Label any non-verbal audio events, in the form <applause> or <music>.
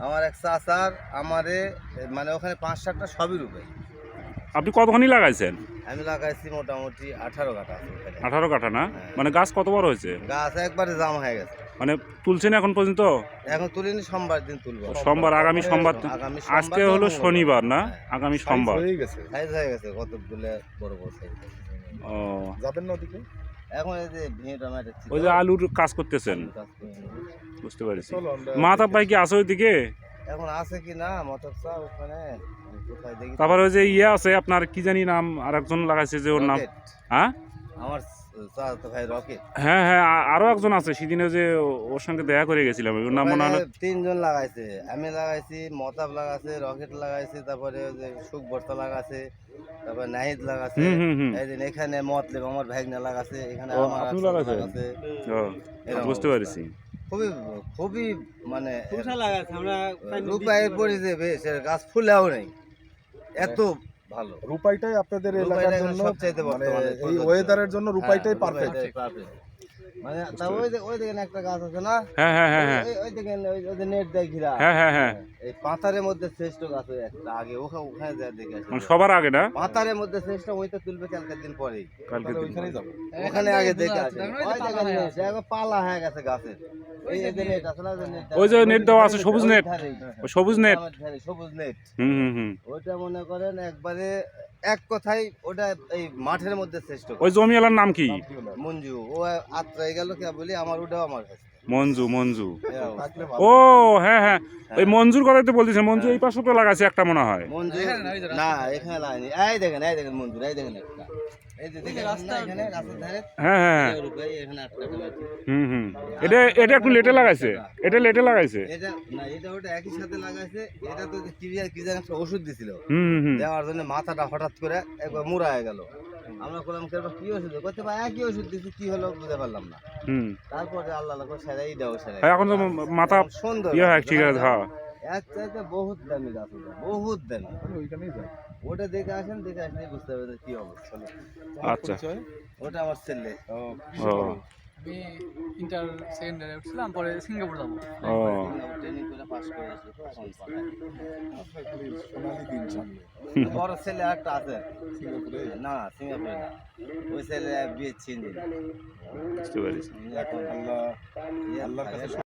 আমার এক চাচার আমারে মানে ওখানে পাঁচ সাতটা সবই রূপে। আপনি কতখানি লাগাইছেন? আমি লাগাইছি মোটামুটি আঠারো কাঠা আঠারো কাঠা না? হ্যাঁ। মানে গাছ কত বড় হয়েছে? গাছ একবারে জাম হয়ে গেছে। মানে তুলছেন এখন পর্যন্ত? এখন তুলিনি সোমবার দিন তুলবো। সোমবার আগামী সোমবার আগামী আজকে হলো শনিবার না? হ্যাঁ। আগামী সোমবার। হয়ে গেছে। হয়ে গেছে কতগুলো বড় বড় সাইজ। ও। যাবেন না ওদিকে? এখন এই যে ভিড়টা মারছি ওই যে আলুর কাজ করতেছেন? বুঝতে পারছি। মাতাব ভাই কি আছে ওইদিকে? এখন আছে কি না? মটর চা ওখানে। তারপর ওই যে ইয়ে আছে আপনার কি জানি নাম আর একজন লাগাইছে যে ওর নাম। হ্যাঁ? আমার ভাই রকেট হ্যাঁ হ্যাঁ আরও একজন আছে সেদিনে যে ওর সঙ্গে দেখা করে গেছিলাম ওর নাম মনে হলো তিনজন লাগাইছে আমি লাগাইছি মতাব লাগাইছে রকেট লাগাইছে তারপরে ওই যে সুখ ভর্তা লাগাইছে তারপরে নাহিদ লাগাছে হুম হুম হুম। এই দিন এখানে মতলেব আমার ভাগনা লাগাছে এখানে আমার এরকম বুঝতে পারছি। খুবই খুবই মানে লাগাচ্ছে আমরা রূপায় পড়েছে বেশ গাছ ফুলেও নেই। এত ভালো। রূপাইটাই আপনাদের এলাকার জন্য মানে বর্তমানে এই ওয়েদারের জন্য রূপাইটাই হ্যাঁ, পারফেক্ট। মানে তা ওই ওই দেখেন একটা গাছ আছে না? হ্যাঁ হ্যাঁ হ্যাঁ হ্যাঁ। ওই- ওই দেখেন ওই ওই নেট দেয় ঘিরা। হ্যাঁ হ্যাঁ হ্যাঁ। এই পাতারের মধ্যে শ্রেষ্ঠ গাছ ওই একটা। আগে ওখানে ওখানে যা দেখে আসি। মানে সবার আগে না? পাতারের মধ্যে শ্রেষ্ঠ ওইটা তুলবে কালকের দিন পরেই। কালকে ওখানে আগে দেখে আসে। ওই দেখেন পালা হয়ে গেছে গাছের। নেট। ওই যে দেওয়া আছে, সবুজ নেট। সবুজ নেট। সবুজ নেট। হুম হুম হুম। ওইটা মনে করেন একবারে এক কথাই ওটা এই মাঠের মধ্যে শ্রেষ্ঠ ওই জমিওয়ালার নাম কি? মঞ্জু। ও আত্রাই গেল কে বলি আমার ওটাও আমার কাছে। মঞ্জু মঞ্জু। ও হ্যাঁ হ্যাঁ। ওই মঞ্জুর কথাই তো বলতেছে মঞ্জু এই পাশে তো লাগাইছে একটা মনে হয়। মঞ্জু না এখানে লাগাইনি এই দেখেন এই দেখেন মঞ্জুর এই দেখেন একটা। এই যে দেখেন রাস্তা এখানে রাস্তার ধারে। হ্যাঁ হ্যাঁ হ্যাঁ। এর উপরে এখানে আটটা টমেটো হুম হুম। এটা এটা একটু লেটে লাগাইছে। এটা লেটে লাগাইছে। এটা না এটা ওটা একই সাথে লাগাইছে। এটা তো কি জানি- কি জানি একটা ওষুধ দিছিল। হুম হুম হুম। দেওয়ার জন্য মাথাটা হঠাৎ করে একবার মুড়া হয়ে গেল। আমরা বললাম কেন কি ওষুধ? করতে পারে একই ওষুধ দিছি কি হলো বুঝতে পারলাম না। হুম। তারপরে আল্লাহ আল্লাহ করে সেরাই দাও সেরাই এখন তো মাথা সুন্দর। ইয়ে হয় ঠিক আছে হ্যাঁ। এক চাইতে বহুত দামি গাছ ওটা বহুত দামি। ওইখানেই যাব ওটা দেখে আসেন দেখে আসলে বুঝতে পারবেন কি অবস্থা। আচ্ছা। ওটা আমার ছেলে। ও আমি ইন্টার সেকেন্ড ইয়ারে উঠছিলাম পরে সিঙ্গাপুর যাব। ট্রেনিং করে পাস করে আসলো সোনালি দিন সামনে। <laughs> বড় ছেলে একটা আছে। সিঙ্গাপুরে? না সিঙ্গাপুরে না। ওই ছেলে বিয়ে চিনি বুঝতে পারছি। আল্লাহ আল্লাহর কাছে থাকে।